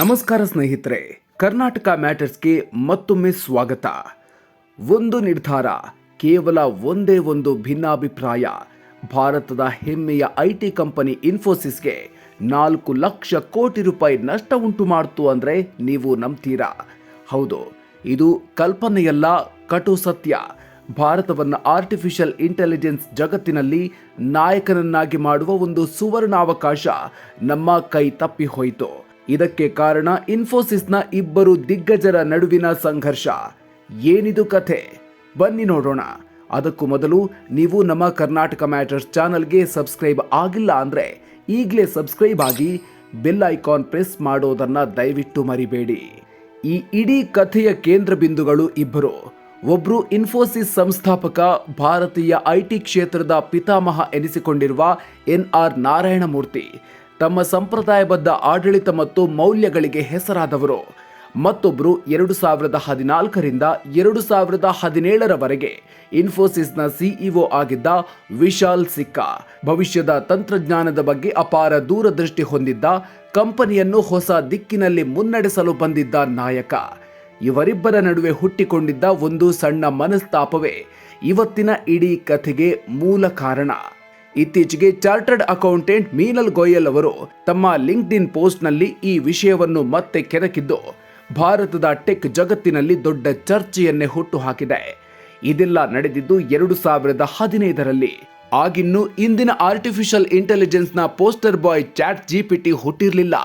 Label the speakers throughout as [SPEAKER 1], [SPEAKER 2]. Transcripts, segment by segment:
[SPEAKER 1] ನಮಸ್ಕಾರ ಸ್ನೇಹಿತರೆ, ಕರ್ನಾಟಕ ಮ್ಯಾಟರ್ಸ್ಗೆ ಮತ್ತೊಮ್ಮೆ ಸ್ವಾಗತ. ಒಂದು ನಿರ್ಧಾರ, ಕೇವಲ ಒಂದೇ ಒಂದು ಭಿನ್ನಾಭಿಪ್ರಾಯ. ಭಾರತದ ಹೆಮ್ಮೆಯ ಐಟಿ ಕಂಪನಿ ಇನ್ಫೋಸಿಸ್ಗೆ ನಾಲ್ಕು ಲಕ್ಷ ಕೋಟಿ ರೂಪಾಯಿ ನಷ್ಟ ಉಂಟು ಮಾಡ್ತು ಅಂದರೆ ನೀವು ನಂಬ್ತೀರಾ? ಹೌದು, ಇದು ಕಲ್ಪನೆಯಲ್ಲ, ಕಟು ಸತ್ಯ. ಭಾರತವನ್ನು ಆರ್ಟಿಫಿಷಿಯಲ್ ಇಂಟೆಲಿಜೆನ್ಸ್ ಜಗತ್ತಿನಲ್ಲಿ ನಾಯಕನನ್ನಾಗಿ ಮಾಡುವ ಒಂದು ಸುವರ್ಣಾವಕಾಶ ನಮ್ಮ ಕೈ ತಪ್ಪಿ ಹೋಯಿತು. ಇದಕ್ಕೆ ಕಾರಣ ಇನ್ಫೋಸಿಸ್ನ ಇಬ್ಬರು ದಿಗ್ಗಜರ ನಡುವಿನ ಸಂಘರ್ಷ. ಏನಿದು ಕಥೆ? ಬನ್ನಿ ನೋಡೋಣ. ಅದಕ್ಕೂ ಮೊದಲು ನೀವು ನಮ್ಮ ಕರ್ನಾಟಕ ಮ್ಯಾಟರ್ಸ್ ಚಾನಲ್ಗೆ ಸಬ್ಸ್ಕ್ರೈಬ್ ಆಗಿಲ್ಲ ಅಂದರೆ ಈಗಲೇ ಸಬ್ಸ್ಕ್ರೈಬ್ ಆಗಿ ಬೆಲ್ ಐಕಾನ್ ಪ್ರೆಸ್ ಮಾಡೋದನ್ನು ದಯವಿಟ್ಟು ಮರಿಬೇಡಿ. ಈ ಇಡೀ ಕಥೆಯ ಕೇಂದ್ರ ಬಿಂದುಗಳು ಇಬ್ಬರು. ಒಬ್ರು ಇನ್ಫೋಸಿಸ್ ಸಂಸ್ಥಾಪಕ, ಭಾರತೀಯ ಐಟಿ ಕ್ಷೇತ್ರದ ಪಿತಾಮಹ ಎನಿಸಿಕೊಂಡಿರುವ ಎನ್ ಆರ್ ನಾರಾಯಣಮೂರ್ತಿ. ತಮ್ಮ ಸಂಪ್ರದಾಯಬದ್ಧ ಆಡಳಿತ ಮತ್ತು ಮೌಲ್ಯಗಳಿಗೆ ಹೆಸರಾದವರು. ಮತ್ತೊಬ್ಬರು ಎರಡು ಸಾವಿರದ ಹದಿನಾಲ್ಕರಿಂದ ಎರಡು ಸಾವಿರದ ಹದಿನೇಳರವರೆಗೆ ಇನ್ಫೋಸಿಸ್ನ ಸಿಇಒ ಆಗಿದ್ದ ವಿಶಾಲ್ ಸಿಕ್ಕಾ, ಭವಿಷ್ಯದ ತಂತ್ರಜ್ಞಾನದ ಬಗ್ಗೆ ಅಪಾರ ದೂರದೃಷ್ಟಿ ಹೊಂದಿದ್ದ ಕಂಪನಿಯನ್ನು ಹೊಸ ದಿಕ್ಕಿನಲ್ಲಿ ಮುನ್ನಡೆಸಲು ಬಂದಿದ್ದ ನಾಯಕ. ಇವರಿಬ್ಬರ ನಡುವೆ ಹುಟ್ಟಿಕೊಂಡಿದ್ದ ಒಂದು ಸಣ್ಣ ಮನಸ್ತಾಪವೇ ಇವತ್ತಿನ ಇಡೀ ಕಥೆಗೆ ಮೂಲ ಕಾರಣ. ಇತ್ತೀಚೆಗೆ ಚಾರ್ಟರ್ಡ್ ಅಕೌಂಟೆಂಟ್ ಮೀನಲ್ ಗೋಯಲ್ ಅವರು ತಮ್ಮ ಲಿಂಕ್ಡ್ ಇನ್ ಪೋಸ್ಟ್ನಲ್ಲಿ ಈ ವಿಷಯವನ್ನು ಮತ್ತೆ ಕೆದಕಿದ್ದು ಭಾರತದ ಟೆಕ್ ಜಗತ್ತಿನಲ್ಲಿ ದೊಡ್ಡ ಚರ್ಚೆಯನ್ನೇ ಹುಟ್ಟುಹಾಕಿದೆ. ಇದೆಲ್ಲ ನಡೆದಿದ್ದು ಎರಡು ಸಾವಿರದ ಹದಿನೈದರಲ್ಲಿ. ಆಗಿನ್ನು ಇಂದಿನ ಆರ್ಟಿಫಿಷಿಯಲ್ ಇಂಟೆಲಿಜೆನ್ಸ್ನ ಪೋಸ್ಟರ್ ಬಾಯ್ ಚಾಟ್ ಜಿಪಿಟಿ ಹುಟ್ಟಿರಲಿಲ್ಲ.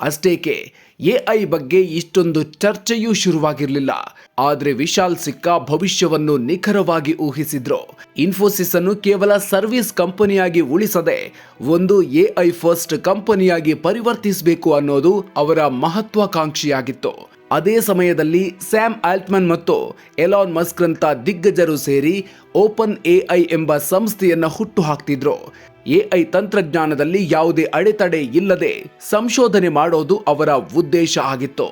[SPEAKER 1] ಅಷ್ಟೇಕೆ ಎಐ ಬಗ್ಗೆ ಇಷ್ಟೊಂದು ಚರ್ಚೆಯೂ ಶುರುವಾಗಿರಲಿಲ್ಲ. ಆದರೆ ವಿಶಾಲ್ ಸಿಕ್ಕಾ ಭವಿಷ್ಯವನ್ನು ನಿಖರವಾಗಿ ಊಹಿಸಿದ್ರು. ಇನ್ಫೋಸಿಸ್ ಅನ್ನು ಕೇವಲ ಸರ್ವಿಸ್ ಕಂಪನಿಯಾಗಿ ಉಳಿಸದೆ ಒಂದು ಎಐ ಫಸ್ಟ್ ಕಂಪನಿಯಾಗಿ ಪರಿವರ್ತಿಸಬೇಕು ಅನ್ನೋದು ಅವರ ಮಹತ್ವಾಕಾಂಕ್ಷಿಯಾಗಿತ್ತು. ಅದೇ ಸಮಯದಲ್ಲಿ ಸ್ಯಾಮ್ ಆಲ್ಟ್ಮನ್ ಮತ್ತು ಎಲಾನ್ ಮಸ್ಕ್ರಂತ ದಿಗ್ಗಜರು ಸೇರಿ ಓಪನ್ ಎಐ ಎಂಬ ಸಂಸ್ಥೆಯನ್ನು ಹುಟ್ಟು ಹಾಕ್ತಿದ್ರು. ಎಐ ತಂತ್ರಜ್ಞಾನದಲ್ಲಿ ಯಾವುದೇ ಅಡೆತಡೆ ಇಲ್ಲದೆ ಸಂಶೋಧನೆ ಮಾಡೋದು ಅವರ ಉದ್ದೇಶ ಆಗಿತ್ತು.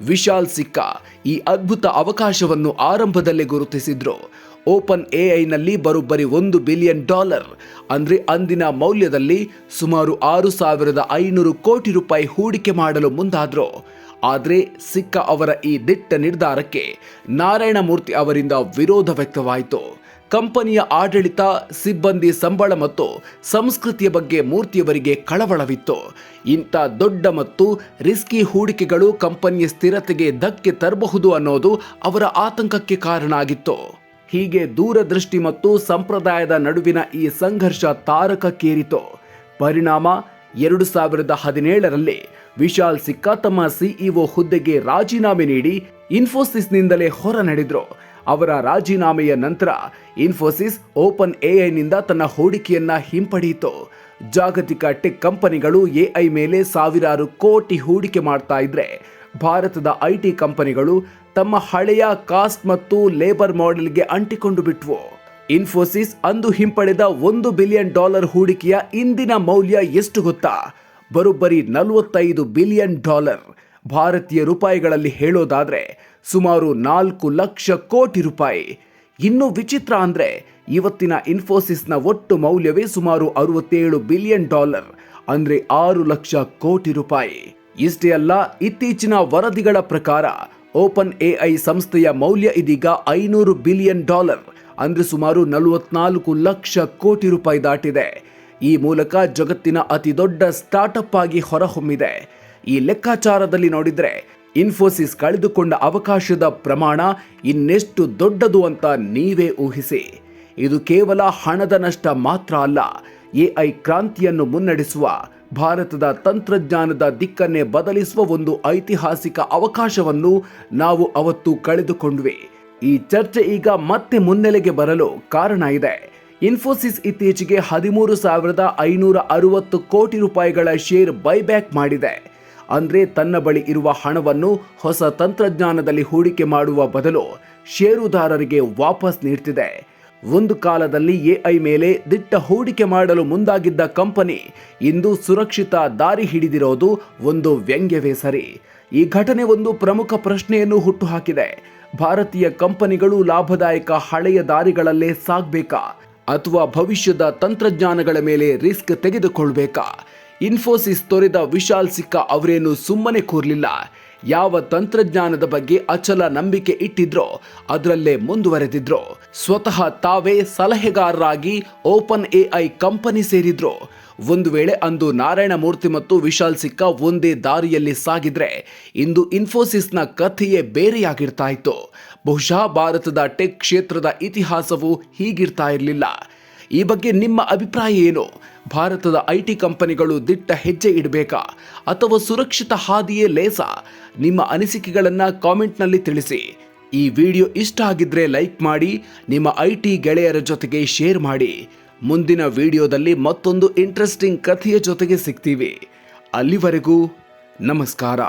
[SPEAKER 1] ವಿಶಾಲ್ ಸಿಕ್ಕಾ ಈ ಅದ್ಭುತ ಅವಕಾಶವನ್ನು ಆರಂಭದಲ್ಲೇ ಗುರುತಿಸಿದ್ರು. ಓಪನ್ ಎಐನಲ್ಲಿ ಬರೋಬ್ಬರಿ ಒಂದು ಬಿಲಿಯನ್ ಡಾಲರ್, ಅಂದರೆ ಅಂದಿನ ಮೌಲ್ಯದಲ್ಲಿ ಸುಮಾರು ಆರು ಸಾವಿರದ ಐನೂರು ಕೋಟಿ ರೂಪಾಯಿ ಹೂಡಿಕೆ ಮಾಡಲು ಮುಂದಾದರು. ಆದರೆ ಸಿಕ್ಕ ಅವರ ಈ ದಿಟ್ಟ ನಿರ್ಧಾರಕ್ಕೆ ನಾರಾಯಣಮೂರ್ತಿ ಅವರಿಂದ ವಿರೋಧ ವ್ಯಕ್ತವಾಯಿತು. ಕಂಪನಿಯ ಆಡಳಿತ, ಸಿಬ್ಬಂದಿ ಸಂಬಳ ಮತ್ತು ಸಂಸ್ಕೃತಿಯ ಬಗ್ಗೆ ಮೂರ್ತಿಯವರಿಗೆ ಕಳವಳವಿತ್ತು. ಇಂಥ ದೊಡ್ಡ ಮತ್ತು ರಿಸ್ಕಿ ಹೂಡಿಕೆಗಳು ಕಂಪನಿಯ ಸ್ಥಿರತೆಗೆ ಧಕ್ಕೆ ತರಬಹುದು ಅನ್ನೋದು ಅವರ ಆತಂಕಕ್ಕೆ ಕಾರಣ ಆಗಿತ್ತು. ಹೀಗೆ ದೂರದೃಷ್ಟಿ ಮತ್ತು ಸಂಪ್ರದಾಯದ ನಡುವಿನ ಈ ಸಂಘರ್ಷ ತಾರಕಕ್ಕೇರಿತು. ಪರಿಣಾಮ, ಎರಡು ಸಾವಿರದ ಹದಿನೇಳರಲ್ಲಿ ವಿಶಾಲ್ ಸಿಕ್ಕಾ ತಮ್ಮ ಸಿಇಒ ಹುದ್ದೆಗೆ ರಾಜೀನಾಮೆ ನೀಡಿ ಇನ್ಫೋಸಿಸ್ನಿಂದಲೇ ಹೊರ ನಡೆದ್ರು. ಅವರ ರಾಜೀನಾಮೆಯ ನಂತರ ಇನ್ಫೋಸಿಸ್ ಓಪನ್ ಎಐನಿಂದ ತನ್ನ ಹೂಡಿಕೆಯನ್ನ ಹಿಂಪಡೆಯಿತು. ಜಾಗತಿಕ ಟೆಕ್ ಕಂಪನಿಗಳು ಎಐ ಮೇಲೆ ಸಾವಿರಾರು ಕೋಟಿ ಹೂಡಿಕೆ ಮಾಡ್ತಾ ಇದ್ರೆ, ಭಾರತದ ಐಟಿ ಕಂಪನಿಗಳು ತಮ್ಮ ಹಳೆಯ ಕಾಸ್ಟ್ ಮತ್ತು ಲೇಬರ್ ಮಾಡೆಲ್ಗೆ ಅಂಟಿಕೊಂಡು ಬಿಟ್ವು. ಇನ್ಫೋಸಿಸ್ ಅಂದು ಹಿಂಪಡೆದ ಒಂದು ಬಿಲಿಯನ್ ಡಾಲರ್ ಹೂಡಿಕೆಯ ಇಂದಿನ ಮೌಲ್ಯ ಎಷ್ಟು ಗೊತ್ತಾ? ಬರೋಬ್ಬರಿ ನಲವತ್ತೈದು ಬಿಲಿಯನ್ ಡಾಲರ್. ಭಾರತೀಯ ರೂಪಾಯಿಗಳಲ್ಲಿ ಹೇಳೋದಾದ್ರೆ ಸುಮಾರು ನಾಲ್ಕು ಲಕ್ಷ ಕೋಟಿ ರೂಪಾಯಿ. ಇನ್ನು ವಿಚಿತ್ರ ಅಂದ್ರೆ ಇವತ್ತಿನ ಇನ್ಫೋಸಿಸ್ನ ಒಟ್ಟು ಮೌಲ್ಯವೇ ಸುಮಾರು ಅರವತ್ತೇಳು ಬಿಲಿಯನ್ ಡಾಲರ್, ಅಂದ್ರೆ ಆರು ಲಕ್ಷ ಕೋಟಿ ರೂಪಾಯಿ. ಇಷ್ಟೇ ಅಲ್ಲ, ಇತ್ತೀಚಿನ ವರದಿಗಳ ಪ್ರಕಾರ ಓಪನ್ ಎಐ ಸಂಸ್ಥೆಯ ಮೌಲ್ಯ ಇದೀಗ ಐನೂರು ಬಿಲಿಯನ್ ಡಾಲರ್, ಅಂದ್ರೆ ಸುಮಾರು ನಲವತ್ನಾಲ್ಕು ಲಕ್ಷ ಕೋಟಿ ರೂಪಾಯಿ ದಾಟಿದೆ. ಈ ಮೂಲಕ ಜಗತ್ತಿನ ಅತಿದೊಡ್ಡ ಸ್ಟಾರ್ಟ್ಅಪ್ ಆಗಿ ಹೊರಹೊಮ್ಮಿದೆ. ಈ ಲೆಕ್ಕಾಚಾರದಲ್ಲಿ ನೋಡಿದ್ರೆ ಇನ್ಫೋಸಿಸ್ ಕಳೆದುಕೊಂಡ ಅವಕಾಶದ ಪ್ರಮಾಣ ಇನ್ನೆಷ್ಟು ದೊಡ್ಡದು ಅಂತ ನೀವೇ ಊಹಿಸಿ. ಇದು ಕೇವಲ ಹಣದ ನಷ್ಟ ಮಾತ್ರ ಅಲ್ಲ, ಎಐ ಕ್ರಾಂತಿಯನ್ನು ಮುನ್ನಡೆಸುವ, ಭಾರತದ ತಂತ್ರಜ್ಞಾನದ ದಿಕ್ಕನ್ನೇ ಬದಲಿಸುವ ಒಂದು ಐತಿಹಾಸಿಕ ಅವಕಾಶವನ್ನು ನಾವು ಅವತ್ತು ಕಳೆದುಕೊಂಡ್ವಿ. ಈ ಚರ್ಚೆ ಈಗ ಮತ್ತೆ ಮುನ್ನೆಲೆಗೆ ಬರಲು ಕಾರಣ ಇದೆ. ಇನ್ಫೋಸಿಸ್ ಇತ್ತೀಚೆಗೆ ಹದಿಮೂರು ಸಾವಿರದ ಐನೂರ ಅರವತ್ತು ಕೋಟಿ ರೂಪಾಯಿಗಳ ಶೇರ್ ಬೈಬ್ಯಾಕ್ ಮಾಡಿದೆ. ಅಂದ್ರೆ ತನ್ನ ಬಳಿ ಇರುವ ಹಣವನ್ನು ಹೊಸ ತಂತ್ರಜ್ಞಾನದಲ್ಲಿ ಹೂಡಿಕೆ ಮಾಡುವ ಬದಲು ಷೇರುದಾರರಿಗೆ ವಾಪಸ್ ನೀಡ್ತಿದೆ. ಒಂದು ಕಾಲದಲ್ಲಿ ಎಐ ಮೇಲೆ ದಿಟ್ಟ ಹೂಡಿಕೆ ಮಾಡಲು ಮುಂದಾಗಿದ್ದ ಕಂಪನಿ ಇಂದು ಸುರಕ್ಷಿತ ದಾರಿ ಹಿಡಿದಿರೋದು ಒಂದು ವ್ಯಂಗ್ಯವೇ ಸರಿ. ಈ ಘಟನೆ ಒಂದು ಪ್ರಮುಖ ಪ್ರಶ್ನೆಯನ್ನು ಹುಟ್ಟುಹಾಕಿದೆ. ಭಾರತೀಯ ಕಂಪನಿಗಳು ಲಾಭದಾಯಕ ಹಳೆಯ ದಾರಿಗಳಲ್ಲೇ ಸಾಗಬೇಕಾ? ಅಥವಾ ಭವಿಷ್ಯದ ತಂತ್ರಜ್ಞಾನಗಳ ಮೇಲೆ ರಿಸ್ಕ್ ತೆಗೆದುಕೊಳ್ಬೇಕಾ? ಇನ್ಫೋಸಿಸ್ ತೊರೆದ ವಿಶಾಲ್ ಸಿಕ್ಕ ಅವರೇನು ಸುಮ್ಮನೆ ಕೂರ್ಲಿಲ್ಲ. ಯಾವ ತಂತ್ರಜ್ಞಾನದ ಬಗ್ಗೆ ಅಚಲ ನಂಬಿಕೆ ಇಟ್ಟಿದ್ರೋ, ಅದರಲ್ಲೇ ಮುಂದುವರೆದಿದ್ರು. ಸ್ವತಃ ತಾವೇ ಸಲಹೆಗಾರರಾಗಿ ಓಪನ್ ಎಐ ಕಂಪನಿ ಸೇರಿದ್ರು. ಒಂದು ವೇಳೆ ಅಂದು ನಾರಾಯಣ ಮೂರ್ತಿ ಮತ್ತು ವಿಶಾಲ್ ಸಿಕ್ಕಾ ಒಂದೇ ದಾರಿಯಲ್ಲಿ ಸಾಗಿದ್ರೆ, ಇಂದು ಇನ್ಫೋಸಿಸ್ನ ಕಥೆಯೇ ಬೇರೆಯಾಗಿರ್ತಾ ಇತ್ತು ಬಹುಶಃ ಭಾರತದ ಟೆಕ್ ಕ್ಷೇತ್ರದ ಇತಿಹಾಸವು ಹೀಗಿರ್ತಾ ಇರಲಿಲ್ಲ. ಈ ಬಗ್ಗೆ ನಿಮ್ಮ ಅಭಿಪ್ರಾಯ ಏನು? ಭಾರತದ ಐ ಟಿ ಕಂಪನಿಗಳು ದಿಟ್ಟ ಹೆಜ್ಜೆ ಇಡಬೇಕಾ ಅಥವಾ ಸುರಕ್ಷಿತ ಹಾದಿಯೇ ಲೇಸ? ನಿಮ್ಮ ಅನಿಸಿಕೆಗಳನ್ನು ಕಾಮೆಂಟ್ನಲ್ಲಿ ತಿಳಿಸಿ. ಈ ವಿಡಿಯೋ ಇಷ್ಟ ಆಗಿದ್ರೆ ಲೈಕ್ ಮಾಡಿ, ನಿಮ್ಮ ಐ ಟಿ ಗೆಳೆಯರ ಜೊತೆಗೆ ಶೇರ್ ಮಾಡಿ. ಮುಂದಿನ ವಿಡಿಯೋದಲ್ಲಿ ಮತ್ತೊಂದು ಇಂಟ್ರೆಸ್ಟಿಂಗ್ ಕಥೆಯ ಜೊತೆಗೆ ಸಿಗ್ತೀವಿ. ಅಲ್ಲಿವರೆಗೂ ನಮಸ್ಕಾರ.